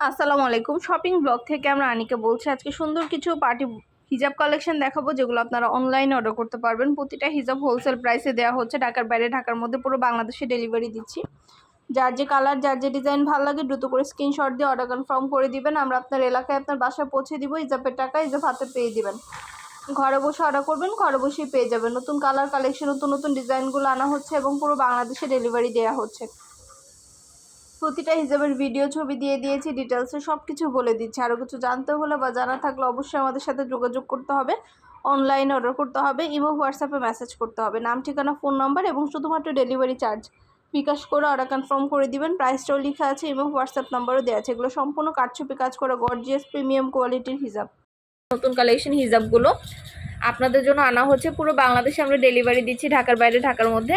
আসসালামু আলাইকুম। Shopping blog থেকে আমরা আনিকা বলছি, আজকে সুন্দর কিছু পার্টি হিজাব কালেকশন দেখাবো, যেগুলো আপনারা অনলাইনে অর্ডার করতে পারবেন। প্রতিটা হিজাব হোলসেল প্রাইসে দেওয়া হচ্ছে, ঢাকার বাইরে, ঢাকার মধ্যে পুরো বাংলাদেশে ডেলিভারি দিচ্ছি। যার যে কালার যার যে ডিজাইন ভালো লাগে, দ্রুত করে স্ক্রিনশট দিয়ে অর্ডার কনফার্ম করে দিবেন। আমরা আপনার এলাকায়, আপনার বাসায় পৌঁছে দিব, হিজাবের টাকা হিজাব হাতে পেয়ে দিবেন। ঘরে বসে অর্ডার করবেন, ঘরে বসেই পেয়ে যাবেন। নতুন কালার কালেকশন নতুন নতুন ডিজাইনগুলো আনা হচ্ছে এবং পুরো বাংলাদেশে ডেলিভারি দেওয়া হচ্ছে। প্রতিটা হিসাবের ভিডিও ছবি দিয়ে দিয়েছি ডিটেলসে সব কিছু বলে দিচ্ছি। আরও কিছু জানতে হলে বা জানা থাকলে অবশ্যই আমাদের সাথে যোগাযোগ করতে হবে। অনলাইনে অর্ডার করতে হবে ইমো হোয়াটসঅ্যাপে মেসেজ করতে হবে। নাম, ঠিকানা ফোন নাম্বার এবং শুধুমাত্র ডেলিভারি চার্জ বিকাশ করে অর্ডার কনফার্ম করে দিবেন। প্রাইসটাও লেখা আছে এবং হোয়াটসঅ্যাপ নাম্বারও দেওয়া আছে। এগুলো সম্পূর্ণ কাঠছপি কাজ করা গর্জিয়াস প্রিমিয়াম কোয়ালিটির হিসাব নতুন কালেকশন হিসাবগুলো আপনাদের জন্য আনা হচ্ছে। পুরো বাংলাদেশে আমরা ডেলিভারি দিচ্ছি, ঢাকার বাইরে, ঢাকার মধ্যে।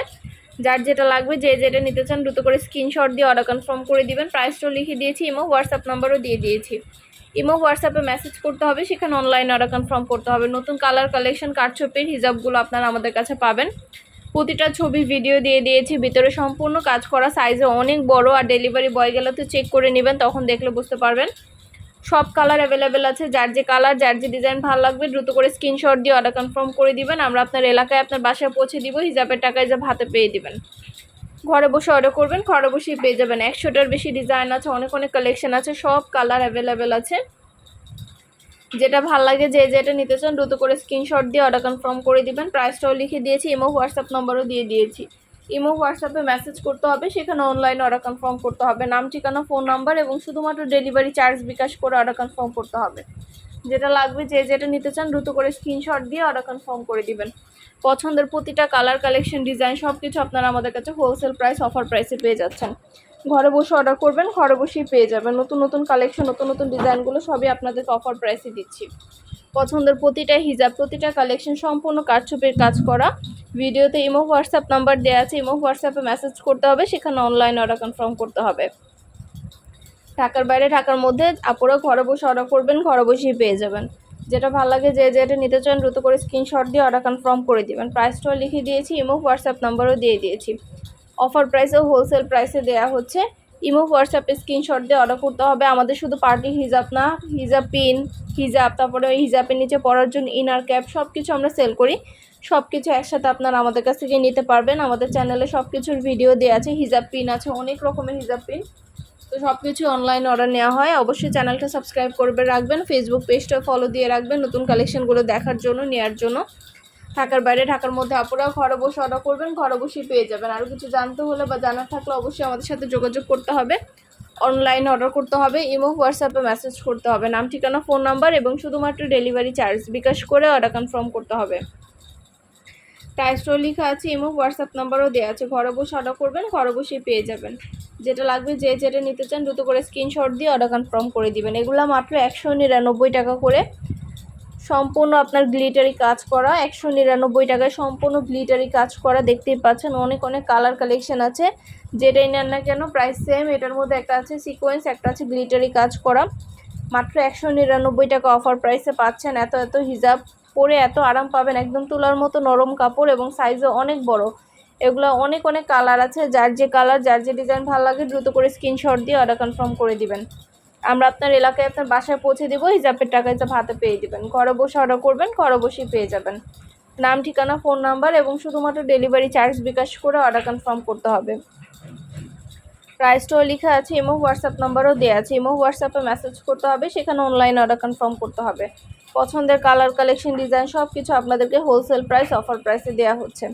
যার যেটা লাগবে, যে যেটা নিতে চান দ্রুত করে স্ক্রিনশট দিয়ে অর্ডার কনফার্ম করে দিবেন। প্রাইসটাও লিখে দিয়েছি ইমো হোয়াটসঅ্যাপ নাম্বারও দিয়ে দিয়েছি। ইমো হোয়াটসঅ্যাপে মেসেজ করতে হবে, সেখানে অনলাইন অর্ডার কনফার্ম করতে হবে। নতুন কালার কালেকশন কাঠছবির হিজাবগুলো আপনারা আমাদের কাছে পাবেন। প্রতিটা ছবি ভিডিও দিয়ে দিয়েছি, ভিতরে সম্পূর্ণ কাজ করা সাইজে অনেক বড় আর ডেলিভারি বয় গেলে তো চেক করে নেবেন, তখন দেখলে বুঝতে পারবেন। সব কালার অ্যাভেলেবেল আছে। যার যে কালার যার যে ডিজাইন ভালো লাগবে, দ্রুত করে স্ক্রিনশট দিয়ে অর্ডার কনফার্ম করে দিবেন। আমরা আপনার এলাকায় আপনার বাসায় পৌঁছে দিব হিজাবের টাকা হিজাব হাতে পেয়ে দিবেন। ঘরে বসে অর্ডার করবেন, ঘরে বসেই পেয়ে যাবেন। একশোটার বেশি ডিজাইন আছে, অনেক অনেক কালেকশন আছে, সব কালার অ্যাভেলেবেল আছে। যেটা ভালো লাগে, যে যেটা নিতে চান, দ্রুত করে স্ক্রিনশট দিয়ে অর্ডার কনফার্ম করে দিবেন। প্রাইসটাও লিখে দিয়েছি ইমো হোয়াটসঅ্যাপ নম্বরও দিয়ে দিয়েছি। ইমো হোয়াটসঅ্যাপে মেসেজ করতে হবে, সেখানে অনলাইনে অর্ডার কনফার্ম করতে হবে। নাম, ঠিকানা ফোন নাম্বার এবং শুধুমাত্র ডেলিভারি চার্জ বিকাশ করে অর্ডার কনফার্ম করতে হবে। যেটা লাগবে, যে যেটা নিতে চান, দ্রুত করে স্ক্রিনশট দিয়ে অর্ডার কনফার্ম করে দিবেন। পছন্দের প্রতিটা কালার কালেকশন ডিজাইন সব কিছু আপনারা আমাদের কাছে হোলসেল প্রাইস অফার প্রাইসে পেয়ে যাচ্ছেন। ঘরে বসে অর্ডার করবেন, ঘরে বসেই পেয়ে যাবেন। নতুন নতুন কালেকশন নতুন নতুন ডিজাইনগুলো সবই আপনাদেরকে অফার প্রাইসে দিচ্ছি। পছন্দের প্রতিটা হিজাব, প্রতিটা কালেকশন সম্পূর্ণ কাঠছবির কাজ করা। ভিডিওতে ইমো, হোয়াটসঅ্যাপ নাম্বার দেওয়া আছে, ইমো, হোয়াটসঅ্যাপে মেসেজ করতে হবে, সেখানে অনলাইন অর্ডার কনফার্ম করতে হবে। ঢাকার বাইরে, ঢাকার মধ্যে আপুরা ঘরে বসে অর্ডার করবেন, ঘরে বসেই পেয়ে যাবেন। যেটা ভালো লাগে যে যেটা নিতে চান, দ্রুত করে স্ক্রিনশট দিয়ে অর্ডার কনফার্ম করে দিবেন। প্রাইসটাও লিখে দিয়েছি, ইমো, হোয়াটসঅ্যাপ নাম্বারও দিয়ে দিয়েছি। অফার প্রাইসেও হোলসেল প্রাইসে দেওয়া হচ্ছে। ইমো হোয়াটসঅ্যাপে স্ক্রিনশট দিয়ে অর্ডার করতে হবে। আমাদের শুধু পার্টি হিজাব না, হিজাব পিন, হিজাব, তারপরে ওই হিজাবের নিচে পরার জন্য ইনার ক্যাপ সব কিছু আমরা সেল করি। সব কিছু একসাথে আপনারা আমাদের কাছ থেকে নিতে পারবেন। আমাদের চ্যানেলে সব কিছুর ভিডিও দেওয়া আছে, হিজাব পিন আছে, অনেক রকমের হিজাব পিন। তো সব কিছু অনলাইন অর্ডার নেওয়া হয়। অবশ্যই চ্যানেলটা সাবস্ক্রাইব করবে, রাখবেন। ফেসবুক পেজটা ফলো দিয়ে রাখবেন, নতুন কালেকশনগুলো দেখার জন্য নেওয়ার জন্য। ঢাকার বাইরে, ঢাকার মধ্যে আপনারা ঘরে বসে অর্ডার করবেন, ঘরে বসেই পেয়ে যাবেন। আরও কিছু জানতে হলে বা জানার থাকলে অবশ্যই আমাদের সাথে যোগাযোগ করতে হবে। অনলাইন অর্ডার করতে হবে ইমো হোয়াটসঅ্যাপে মেসেজ করতে হবে। নাম, ঠিকানা ফোন নাম্বার এবং শুধুমাত্র ডেলিভারি চার্জ বিকাশ করে অর্ডার কনফার্ম করতে হবে। প্রাইসটাও লেখা আছে ইমো হোয়াটসঅ্যাপ নাম্বারও দেওয়া আছে। ঘরে বসে অর্ডার করবেন, ঘরে বসেই পেয়ে যাবেন। যেটা লাগবে যে যেটা নিতে চান, দ্রুত করে স্ক্রিনশট দিয়ে অর্ডার কনফার্ম করে দিবেন। এগুলো মাত্র একশো নিরানব্বই টাকা করে। সম্পূর্ণ আপনার গ্লিটারি কাজ করা, একশো নিরানব্বই টাকায় সম্পূর্ণ গ্লিটারি কাজ করা দেখতেই পাচ্ছেন। অনেক অনেক কালার কালেকশন আছে। যেটাই নেন না কেন, প্রাইস সেম এটার মধ্যে একটা আছে সিকোয়েন্স একটা আছে গ্লিটারি কাজ করা। মাত্র একশো নিরানব্বই টাকা অফার প্রাইসে পাচ্ছেন। এত এত হিজাব পরে এত আরাম পাবেন। একদম তুলার মতো নরম কাপড় এবং সাইজও অনেক বড়। এগুলো অনেক অনেক কালার আছে। যার যে কালার, যার যে ডিজাইন ভালো লাগে, দ্রুত করে স্ক্রিনশট দিয়ে অর্ডার কনফার্ম করে দিবেন। আমরা আপনার এলাকায় আপনার বাসায় পৌঁছে দেবো হিজাবের টাকা হিসাব হাতে পেয়ে দেবেন। ঘরে বসে অর্ডার করবেন, ঘরে বসেই পেয়ে যাবেন। নাম, ঠিকানা ফোন নাম্বার এবং শুধুমাত্র ডেলিভারি চার্জ বিকাশ করে অর্ডার কনফার্ম করতে হবে। প্রাইসটাও লেখা আছে ইমো হোয়াটসঅ্যাপ নাম্বারও দেওয়া আছে। ইমো হোয়াটসঅ্যাপে মেসেজ করতে হবে, সেখানে অনলাইন অর্ডার কনফার্ম করতে হবে। পছন্দের কালার কালেকশন ডিজাইন সব কিছু আপনাদেরকে হোলসেল প্রাইস অফার প্রাইসে দেওয়া হচ্ছে।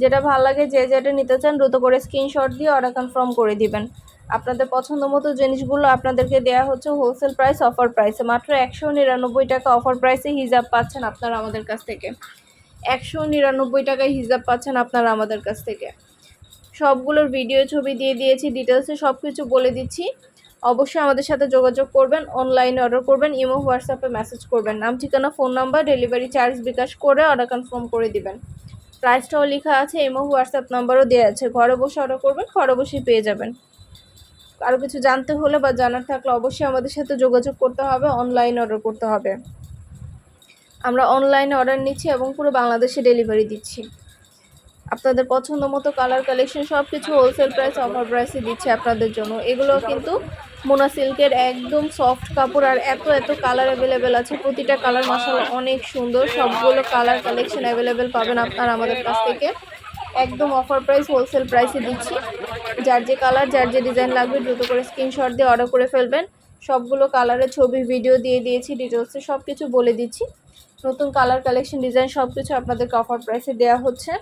যেটা ভালো লাগে যে যেটা নিতে চান, দ্রুত করে স্ক্রিনশট দিয়ে অর্ডার কনফার্ম করে দিবেন। আপনাদের পছন্দ মতো জিনিসগুলো আপনাদেরকে দেওয়া হচ্ছে হোলসেল প্রাইস অফার প্রাইসে মাত্র একশো নিরানব্বই টাকা অফার প্রাইসে হিজাব পাচ্ছেন আপনারা আমাদের কাছ থেকে। একশো নিরানব্বই টাকায় হিজাব পাচ্ছেন আপনারা আমাদের কাছ থেকে। সবগুলোর ভিডিও ছবি দিয়ে দিয়েছি ডিটেলসে সব কিছু বলে দিচ্ছি। অবশ্যই আমাদের সাথে যোগাযোগ করবেন অনলাইনে অর্ডার করবেন ইমো হোয়াটসঅ্যাপে মেসেজ করবেন। নাম, ঠিকানা phone number delivery charge bKash করে অর্ডার কনফার্ম করে দিবেন। প্রাইসটাও লেখা আছে ইমো হোয়াটসঅ্যাপ নাম্বারও দেওয়া আছে। ঘরে বসে অর্ডার করবেন, ঘরে বসেই পেয়ে যাবেন। আরও কিছু জানতে হলে বা জানার থাকলে অবশ্যই আমাদের সাথে যোগাযোগ করতে হবে অনলাইন অর্ডার করতে হবে। আমরা অনলাইনে অর্ডার নিচ্ছি এবং পুরো বাংলাদেশে ডেলিভারি দিচ্ছি। আপনাদের পছন্দ মতো কালার কালেকশন সব কিছু হোলসেল প্রাইস অফার প্রাইসে দিচ্ছে আপনাদের জন্য। এগুলো কিন্তু মোনা সিল্কের একদম সফট কাপড় আর এত এত কালার অ্যাভেলেবেল আছে। প্রতিটা কালার মশালা অনেক সুন্দর। সবগুলো কালার কালেকশন অ্যাভেলেবেল পাবেন আপনারা আমাদের কাছ থেকে। একদম অফার প্রাইস হোলসেল প্রাইসে দিচ্ছি। যার যে কালার যার যে ডিজাইন লাগবে, দ্রুত করে স্ক্রিনশট দিয়ে অর্ডার করে ফেলবেন। সবগুলো কালারের ছবি ভিডিও দিয়ে দিয়েছি ডিটেলসে সব কিছু বলে দিচ্ছি। নতুন কালার কালেকশন ডিজাইন সব কিছু আপনাদেরকে অফার প্রাইসে দেওয়া হচ্ছে।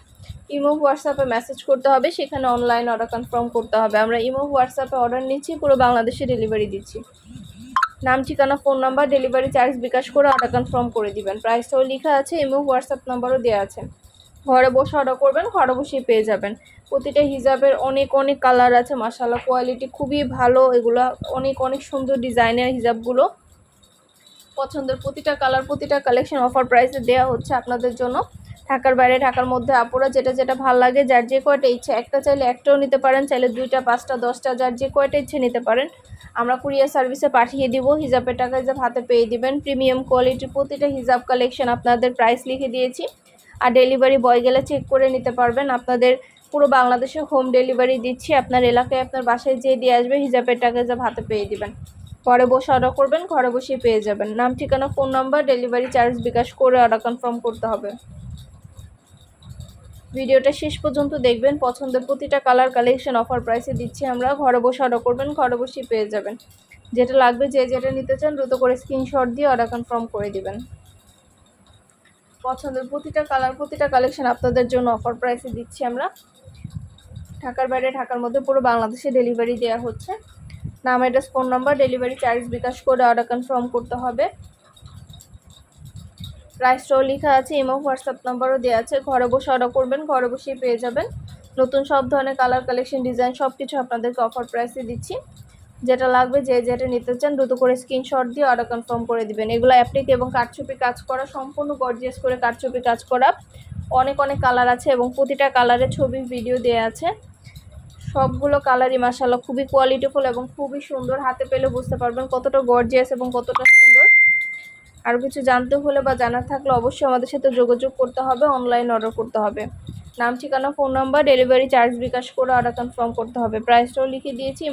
ইমো হোয়াটসঅ্যাপে মেসেজ করতে হবে, সেখানে অনলাইন অর্ডার কনফার্ম করতে হবে। আমরা ইমো হোয়াটসঅ্যাপে অর্ডার নিচ্ছি, পুরো বাংলাদেশে ডেলিভারি দিচ্ছি। নাম, ঠিকানা phone number delivery charge bKash করে অর্ডার কনফার্ম করে দিবেন। প্রাইসটাও লেখা আছে, ইমো হোয়াটসঅ্যাপ নাম্বারও দেওয়া আছে। ঘরে বসে অর্ডার করবেন, ঘরে বসেই পেয়ে যাবেন। প্রতিটা হিজাবের অনেক অনেক কালার আছে মাসাল্লাহ কোয়ালিটি খুবই ভালো। এগুলো অনেক অনেক সুন্দর ডিজাইনের হিজাবগুলো। পছন্দের প্রতিটা কালার প্রতিটা কালেকশন অফার প্রাইসে দেওয়া হচ্ছে আপনাদের জন্য। ঢাকার বাইরে, ঢাকার মধ্যে আপুরা যেটা যেটা ভালো লাগে, যার যে কয়টা ইচ্ছে, একটা চাইলে একটাও নিতে পারেন, চাইলে দুইটা, পাঁচটা, দশটা, যার যে কয়টা ইচ্ছে নিতে পারেন। আমরা কুরিয়ার সার্ভিসে পাঠিয়ে দিব, হিজাবের টাকা হিজাব হাতে পেয়ে দিবেন। প্রিমিয়াম কোয়ালিটির প্রতিটা হিজাব কালেকশন আপনাদের প্রাইস লিখে দিয়েছি। আর ডেলিভারি বয় গেলে চেক করে নিতে পারবেন। আপনাদের পুরো বাংলাদেশে হোম ডেলিভারি দিচ্ছি। আপনার এলাকায় আপনার বাসায় যেয়ে দিয়ে আসবে হিজাবের টাকা যা হাতে পেয়ে দিবেন। ঘরে বসে অর্ডার করবেন, ঘরে বসেই পেয়ে যাবেন। নাম, ঠিকানা phone number delivery charge bKash করে অর্ডার কনফার্ম করতে হবে। ভিডিওটা শেষ পর্যন্ত দেখবেন। পছন্দের প্রতিটা কালার কালেকশন অফার প্রাইসে দিচ্ছি আমরা। ঘরে বসে অর্ডার করবেন, ঘরে বসেই পেয়ে যাবেন। যেটা লাগবে যে যেটা নিতে চান দ্রুত করে স্ক্রিনশট দিয়ে অর্ডার কনফার্ম করে দিবেন। পছন্দের প্রতিটা কালার প্রতিটা কালেকশন আপনাদের জন্য অফার প্রাইসে দিচ্ছি আমরা। ঢাকার বাইরে, ঢাকার মধ্যে পুরো বাংলাদেশে ডেলিভারি দেওয়া হচ্ছে। নাম address phone number delivery charge bKash করে অর্ডার কনফার্ম করতে হবে। প্রাইসটাও লেখা আছে ইমো হোয়াটসঅ্যাপ নাম্বারও দেওয়া আছে। ঘরে বসে অর্ডার করবেন, ঘরে বসেই পেয়ে যাবেন। নতুন সব ধরনের কালার কালেকশন ডিজাইন সব কিছু আপনাদেরকে অফার প্রাইসে দিচ্ছি। যেটা লাগবে যে যেটা নিতে চান দ্রুত করে স্ক্রিনশট দিয়ে অর্ডার কনফার্ম করে দিবেন। এগুলো অ্যাপ্লিক এবং কাঠছবি কাজ করা, সম্পূর্ণ গর্জিয়াস করে কাঠছবি কাজ করা, অনেক অনেক কালার আছে এবং প্রতিটা কালারের ছবি ভিডিও দেওয়া আছে। সবগুলো কালারই মাসাল্লাহ খুবই কোয়ালিটিফুল এবং খুবই সুন্দর। হাতে পেলে বুঝতে পারবেন কতটা গর্জিয়াস এবং কতটা সুন্দর। আর কিছু জানতে হলে বা জানার থাকলে অবশ্যই আমাদের সাথে যোগাযোগ করতে হবে অনলাইন অর্ডার করতে হবে। নাম, ঠিকানা phone number delivery charge bKash করে অর্ডার কনফার্ম করতে হবে। প্রাইসটাও লিখে দিয়েছি।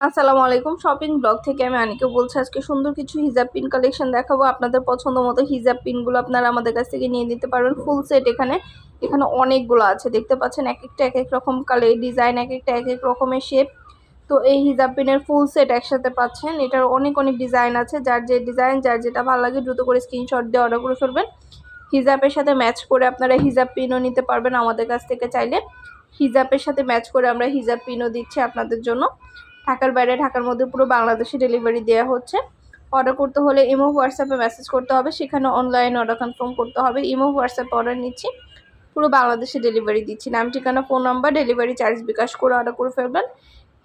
আসসালামু আলাইকুম। শপিং ব্লগ থেকে আমি আনিকে বলছি, আজকে সুন্দর কিছু হিজাব পিন কালেকশন দেখাবো। আপনাদের পছন্দ মতো হিজাব পিনগুলো আপনারা আমাদের কাছ থেকে নিয়ে নিতে পারবেন। ফুল সেট এখানে এখানে অনেকগুলো আছে। দেখতে পাচ্ছেন এক একটা এক এক রকম কালার ডিজাইন এক একটা এক এক রকমের শেপ তো এই হিজাব পিনের ফুল সেট একসাথে পাচ্ছেন। এটার অনেক অনেক ডিজাইন আছে। যার যে ডিজাইন যার যেটা ভালো লাগে দ্রুত করে স্ক্রিনশট দিয়ে অর্ডার করে ফেলবেন। হিজাবের সাথে ম্যাচ করে আপনারা হিজাব পিনও নিতে পারবেন আমাদের কাছ থেকে চাইলে। হিজাবের সাথে ম্যাচ করে আমরা হিজাব পিনও দিচ্ছি আপনাদের জন্য। ঢাকার বাইরে, ঢাকার মধ্যে পুরো বাংলাদেশে ডেলিভারি দেওয়া হচ্ছে। অর্ডার করতে হলে ইমো, হোয়াটসঅ্যাপে মেসেজ করতে হবে। সেখানে অনলাইন অর্ডার কনফার্ম করতে হবে। ইমো, হোয়াটসঅ্যাপে অর্ডার নিচ্ছি। পুরো বাংলাদেশে ডেলিভারি দিচ্ছি। নাম, ঠিকানা phone number delivery charge bKash করে অর্ডার করে ফেলবেন।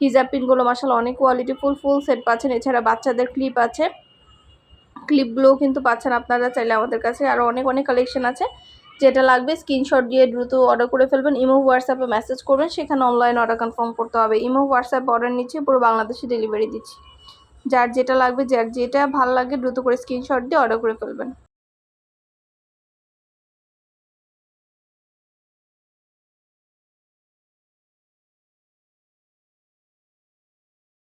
হিজাব পিনগুলো মাসাল অনেক কোয়ালিটি ফুল ফুল সেট পাচ্ছেন। এছাড়া বাচ্চাদের ক্লিপ আছে। ক্লিপগুলোও কিন্তু পাচ্ছেন আপনারা। চাইলে আমাদের কাছে আরও অনেক অনেক কালেকশন আছে। যেটা লাগবে স্ক্রিনশট দিয়ে দ্রুত অর্ডার করে ফেলবেন। ইমো হোয়াটসঅ্যাপে মেসেজ করবেন, সেখানে অনলাইন অর্ডার কনফার্ম করতে হবে। ইমো হোয়াটসঅ্যাপ অর্ডার নিচ্ছি, পুরো বাংলাদেশে ডেলিভারি দিচ্ছি। যার যেটা লাগবে, যার যেটা ভালো লাগে, দ্রুত করে স্ক্রিনশট দিয়ে অর্ডার করে ফেলবেন।